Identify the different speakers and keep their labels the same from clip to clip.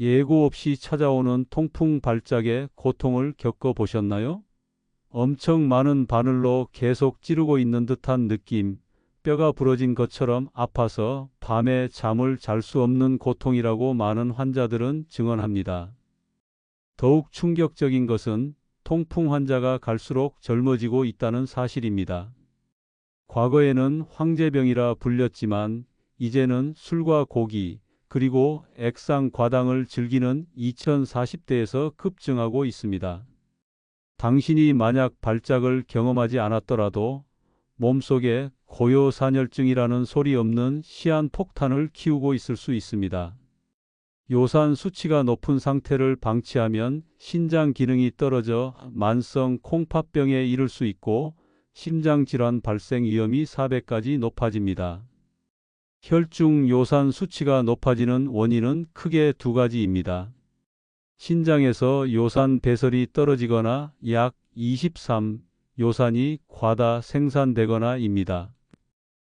Speaker 1: 예고 없이 찾아오는 통풍 발작의 고통을 겪어보셨나요? 엄청 많은 바늘로 계속 찌르고 있는 듯한 느낌, 뼈가 부러진 것처럼 아파서 밤에 잠을 잘 수 없는 고통이라고 많은 환자들은 증언합니다. 더욱 충격적인 것은 통풍 환자가 갈수록 젊어지고 있다는 사실입니다. 과거에는 황제병이라 불렸지만 이제는 술과 고기 그리고 액상 과당을 즐기는 2040대에서 급증하고 있습니다. 당신이 만약 발작을 경험하지 않았더라도 몸속에 고요산혈증이라는 소리 없는 시한 폭탄을 키우고 있을 수 있습니다. 요산 수치가 높은 상태를 방치하면 신장 기능이 떨어져 만성 콩팥병에 이를 수 있고 심장 질환 발생 위험이 4배까지 높아집니다. 혈중 요산 수치가 높아지는 원인은 크게 두 가지입니다. 신장에서 요산 배설이 떨어지거나 약 23, 요산이 과다 생산되거나입니다.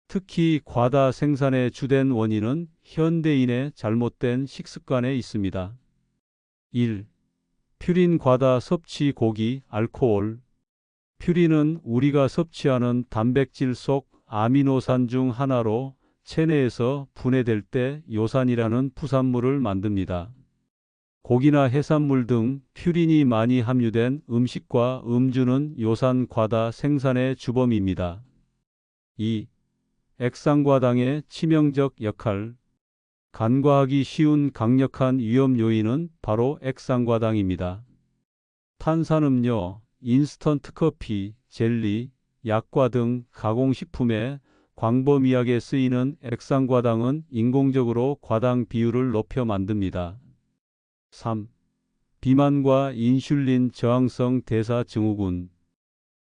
Speaker 1: 특히 과다 생산의 주된 원인은 현대인의 잘못된 식습관에 있습니다. 1. 퓨린 과다 섭취 고기, 알코올. 퓨린은 우리가 섭취하는 단백질 속 아미노산 중 하나로 체내에서 분해될 때 요산이라는 부산물을 만듭니다. 고기나 해산물 등 퓨린이 많이 함유된 음식과 음주는 요산 과다 생산의 주범입니다. 2. 액상과당의 치명적 역할 간과하기 쉬운 강력한 위험 요인은 바로 액상과당입니다. 탄산음료, 인스턴트 커피, 젤리, 약과 등 가공식품에 광범위하게 쓰이는 액상과당은 인공적으로 과당 비율을 높여 만듭니다. 3. 비만과 인슐린 저항성 대사 증후군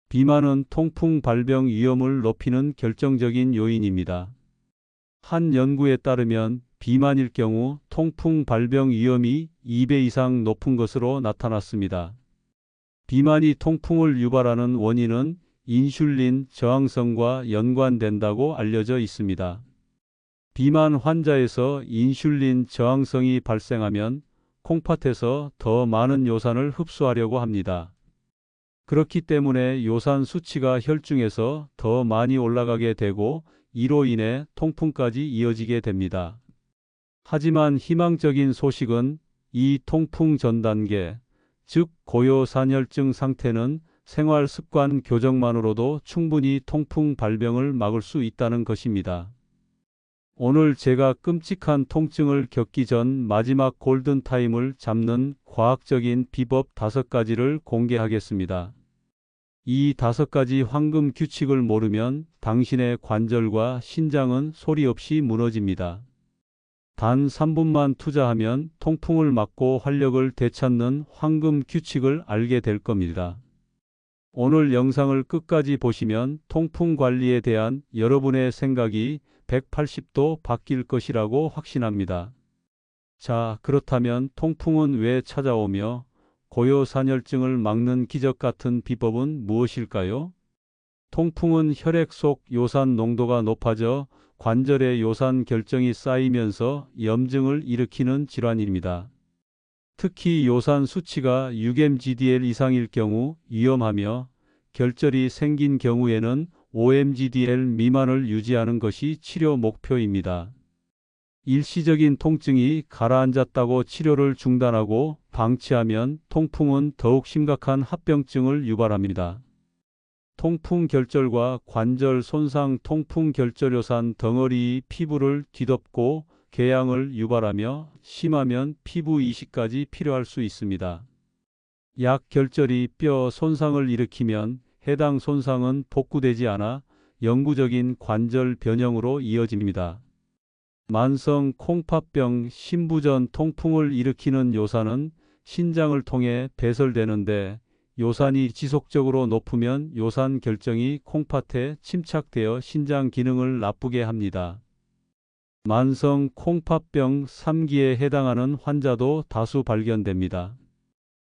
Speaker 1: 비만은 통풍 발병 위험을 높이는 결정적인 요인입니다. 한 연구에 따르면 비만일 경우 통풍 발병 위험이 2배 이상 높은 것으로 나타났습니다. 비만이 통풍을 유발하는 원인은 인슐린 저항성과 연관된다고 알려져 있습니다. 비만 환자에서 인슐린 저항성이 발생하면 콩팥에서 더 많은 요산을 흡수하려고 합니다. 그렇기 때문에 요산 수치가 혈중에서 더 많이 올라가게 되고 이로 인해 통풍까지 이어지게 됩니다. 하지만 희망적인 소식은 이 통풍 전 단계, 즉 고요산혈증 상태는 생활 습관 교정만으로도 충분히 통풍 발병을 막을 수 있다는 것입니다. 오늘 제가 끔찍한 통증을 겪기 전 마지막 골든타임을 잡는 과학적인 비법 다섯 가지를 공개하겠습니다. 이 다섯 가지 황금 규칙을 모르면 당신의 관절과 신장은 소리 없이 무너집니다. 단 3분만 투자하면 통풍을 막고 활력을 되찾는 황금 규칙을 알게 될 겁니다. 오늘 영상을 끝까지 보시면 통풍 관리에 대한 여러분의 생각이 180도 바뀔 것이라고 확신합니다. 자, 그렇다면 통풍은 왜 찾아오며 고요산혈증을 막는 기적 같은 비법은 무엇일까요? 통풍은 혈액 속 요산 농도가 높아져 관절의 요산 결정이 쌓이면서 염증을 일으키는 질환입니다. 특히 요산 수치가 6mgdl 이상일 경우 위험하며 결절이 생긴 경우에는 5mgdl 미만을 유지하는 것이 치료 목표입니다. 일시적인 통증이 가라앉았다고 치료를 중단하고 방치하면 통풍은 더욱 심각한 합병증을 유발합니다. 통풍 결절과 관절 손상 통풍 결절요산 덩어리 피부를 뒤덮고 궤양을 유발하며 심하면 피부 이식까지 필요할 수 있습니다. 약 결절이 뼈 손상을 일으키면 해당 손상은 복구되지 않아 영구적인 관절 변형으로 이어집니다. 만성 콩팥병 신부전 통풍을 일으키는 요산은 신장을 통해 배설되는데 요산이 지속적으로 높으면 요산 결정이 콩팥에 침착되어 신장 기능을 나쁘게 합니다. 만성 콩팥병 3기에 해당하는 환자도 다수 발견됩니다.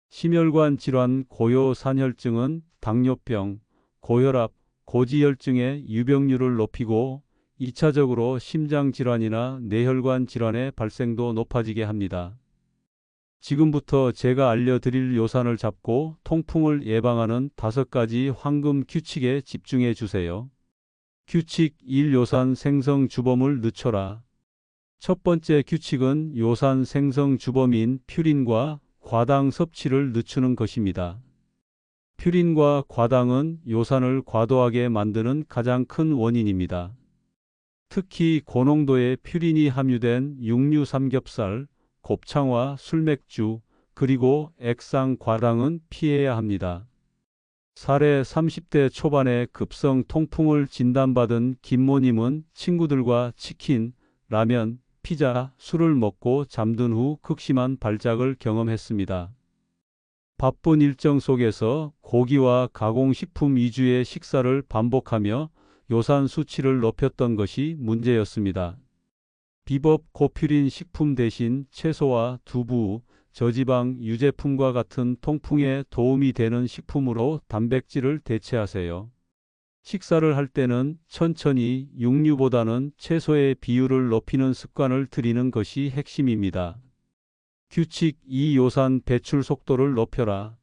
Speaker 1: 심혈관 질환 고요산혈증은 당뇨병, 고혈압, 고지혈증의 유병률을 높이고 2차적으로 심장 질환이나 뇌혈관 질환의 발생도 높아지게 합니다. 지금부터 제가 알려드릴 요산을 잡고 통풍을 예방하는 다섯 가지 황금 규칙에 집중해 주세요. 규칙 1. 요산 생성 주범을 늦춰라. 첫 번째 규칙은 요산 생성 주범인 퓨린과 과당 섭취를 늦추는 것입니다. 퓨린과 과당은 요산을 과도하게 만드는 가장 큰 원인입니다. 특히 고농도의 퓨린이 함유된 육류 삼겹살, 곱창과 술맥주, 그리고 액상 과당은 피해야 합니다. 사례 30대 초반에 급성 통풍을 진단받은 김모님은 친구들과 치킨, 라면, 피자, 술을 먹고 잠든 후 극심한 발작을 경험했습니다. 바쁜 일정 속에서 고기와 가공식품 위주의 식사를 반복하며 요산 수치를 높였던 것이 문제였습니다. 비법 고퓨린 식품 대신 채소와 두부, 저지방 유제품과 같은 통풍에 도움이 되는 식품으로 단백질을 대체하세요. 식사를 할 때는 천천히 육류보다는 채소의 비율을 높이는 습관을 들이는 것이 핵심입니다. 규칙 2. 요산 배출 속도를 높여라.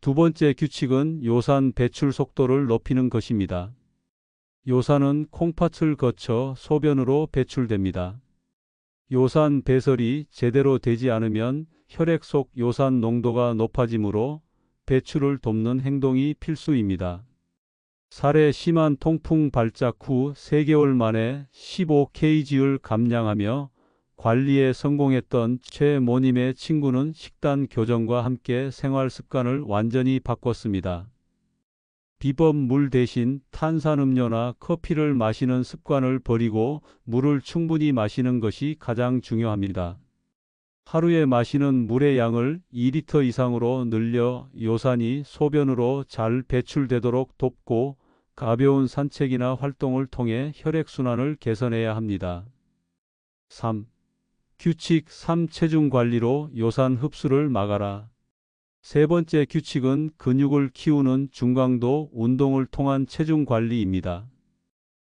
Speaker 1: 두 번째 규칙은 요산 배출 속도를 높이는 것입니다. 요산은 콩팥을 거쳐 소변으로 배출됩니다. 요산 배설이 제대로 되지 않으면 혈액 속 요산 농도가 높아지므로 배출을 돕는 행동이 필수입니다. 사례 심한 통풍 발작 후 3개월 만에 15kg를 감량하며 관리에 성공했던 최 모님의 친구는 식단 교정과 함께 생활 습관을 완전히 바꿨습니다. 비법 물 대신 탄산음료나 커피를 마시는 습관을 버리고 물을 충분히 마시는 것이 가장 중요합니다. 하루에 마시는 물의 양을 2리터 이상으로 늘려 요산이 소변으로 잘 배출되도록 돕고 가벼운 산책이나 활동을 통해 혈액순환을 개선해야 합니다. 3. 규칙 3. 체중 관리로 요산 흡수를 막아라. 세 번째 규칙은 근육을 키우는 중강도 운동을 통한 체중 관리입니다.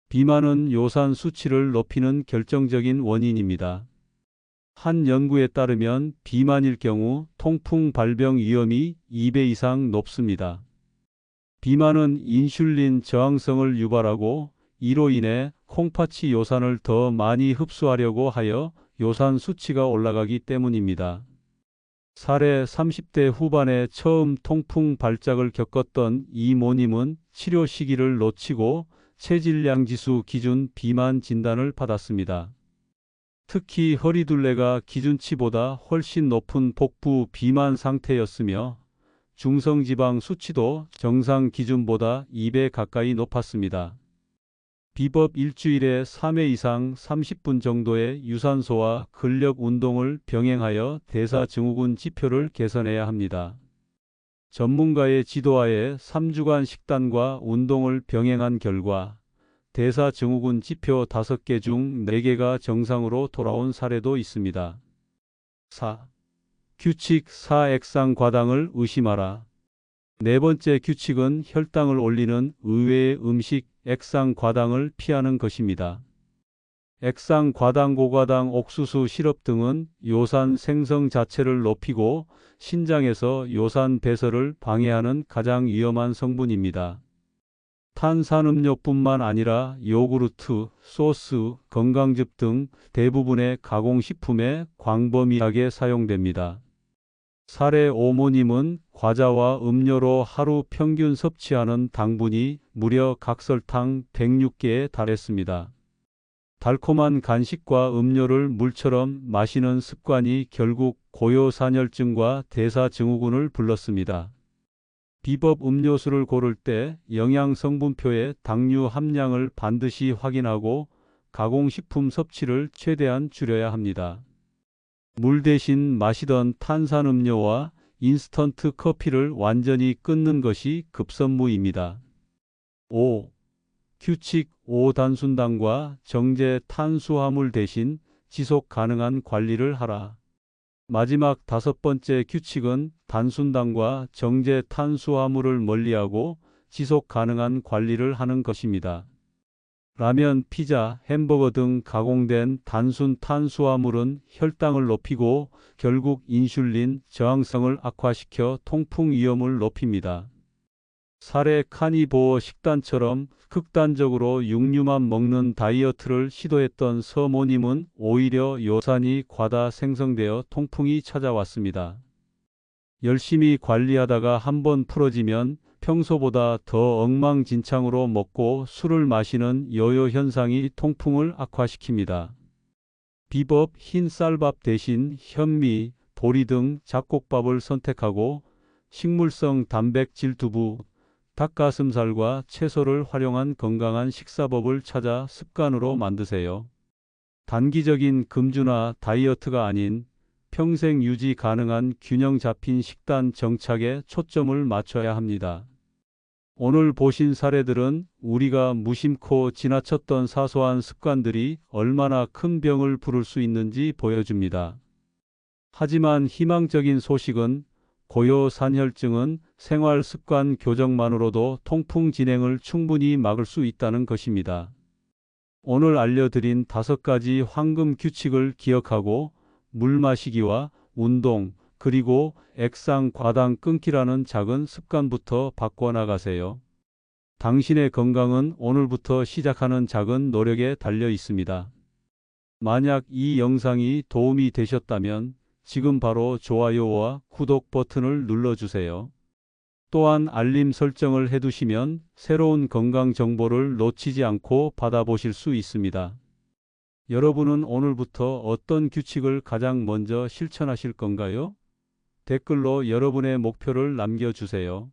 Speaker 1: 비만은 요산 수치를 높이는 결정적인 원인입니다. 한 연구에 따르면 비만일 경우 통풍 발병 위험이 2배 이상 높습니다. 비만은 인슐린 저항성을 유발하고 이로 인해 콩팥이 요산을 더 많이 흡수하려고 하여 요산 수치가 올라가기 때문입니다. 사례 30대 후반에 처음 통풍 발작을 겪었던 이 모님은 치료 시기를 놓치고 체질량 지수 기준 비만 진단을 받았습니다. 특히 허리둘레가 기준치보다 훨씬 높은 복부 비만 상태였으며 중성지방 수치도 정상 기준보다 2배 가까이 높았습니다. 비법 일주일에 3회 이상 30분 정도의 유산소와 근력 운동을 병행하여 대사증후군 지표를 개선해야 합니다. 전문가의 지도하에 3주간 식단과 운동을 병행한 결과 대사 증후군 지표 5개 중 4개가 정상으로 돌아온 사례도 있습니다. 4. 규칙 4. 액상 과당을 의심하라. 네 번째 규칙은 혈당을 올리는 의외의 음식 액상 과당을 피하는 것입니다. 액상 과당 고과당 옥수수 시럽 등은 요산 생성 자체를 높이고 신장에서 요산 배설을 방해하는 가장 위험한 성분입니다. 탄산음료뿐만 아니라 요구르트, 소스, 건강즙 등 대부분의 가공식품에 광범위하게 사용됩니다. 사례 오모님은 과자와 음료로 하루 평균 섭취하는 당분이 무려 각설탕 106개에 달했습니다. 달콤한 간식과 음료를 물처럼 마시는 습관이 결국 고요산혈증과 대사증후군을 불렀습니다. 비법 음료수를 고를 때 영양성분표에 당류 함량을 반드시 확인하고 가공식품 섭취를 최대한 줄여야 합니다. 물 대신 마시던 탄산음료와 인스턴트 커피를 완전히 끊는 것이 급선무입니다. 5. 규칙 5 단순당과 정제 탄수화물 대신 지속 가능한 관리를 하라. 마지막 다섯 번째 규칙은 단순당과 정제 탄수화물을 멀리하고 지속 가능한 관리를 하는 것입니다. 라면, 피자, 햄버거 등 가공된 단순 탄수화물은 혈당을 높이고 결국 인슐린 저항성을 악화시켜 통풍 위험을 높입니다. 사례 카니보어 식단처럼 극단적으로 육류만 먹는 다이어트를 시도했던 서모님은 오히려 요산이 과다 생성되어 통풍이 찾아왔습니다. 열심히 관리하다가 한번 풀어지면 평소보다 더 엉망진창으로 먹고 술을 마시는 여요 현상이 통풍을 악화시킵니다. 비법 흰 쌀밥 대신 현미, 보리 등 잡곡밥을 선택하고 식물성 단백질 두부, 닭가슴살과 채소를 활용한 건강한 식사법을 찾아 습관으로 만드세요. 단기적인 금주나 다이어트가 아닌 평생 유지 가능한 균형 잡힌 식단 정착에 초점을 맞춰야 합니다. 오늘 보신 사례들은 우리가 무심코 지나쳤던 사소한 습관들이 얼마나 큰 병을 부를 수 있는지 보여줍니다. 하지만 희망적인 소식은 고요산혈증은 생활 습관 교정만으로도 통풍 진행을 충분히 막을 수 있다는 것입니다. 오늘 알려드린 다섯 가지 황금 규칙을 기억하고 물 마시기와 운동, 그리고 액상 과당 끊기라는 작은 습관부터 바꿔나가세요. 당신의 건강은 오늘부터 시작하는 작은 노력에 달려 있습니다. 만약 이 영상이 도움이 되셨다면 지금 바로 좋아요와 구독 버튼을 눌러주세요. 또한 알림 설정을 해두시면 새로운 건강 정보를 놓치지 않고 받아보실 수 있습니다. 여러분은 오늘부터 어떤 규칙을 가장 먼저 실천하실 건가요? 댓글로 여러분의 목표를 남겨주세요.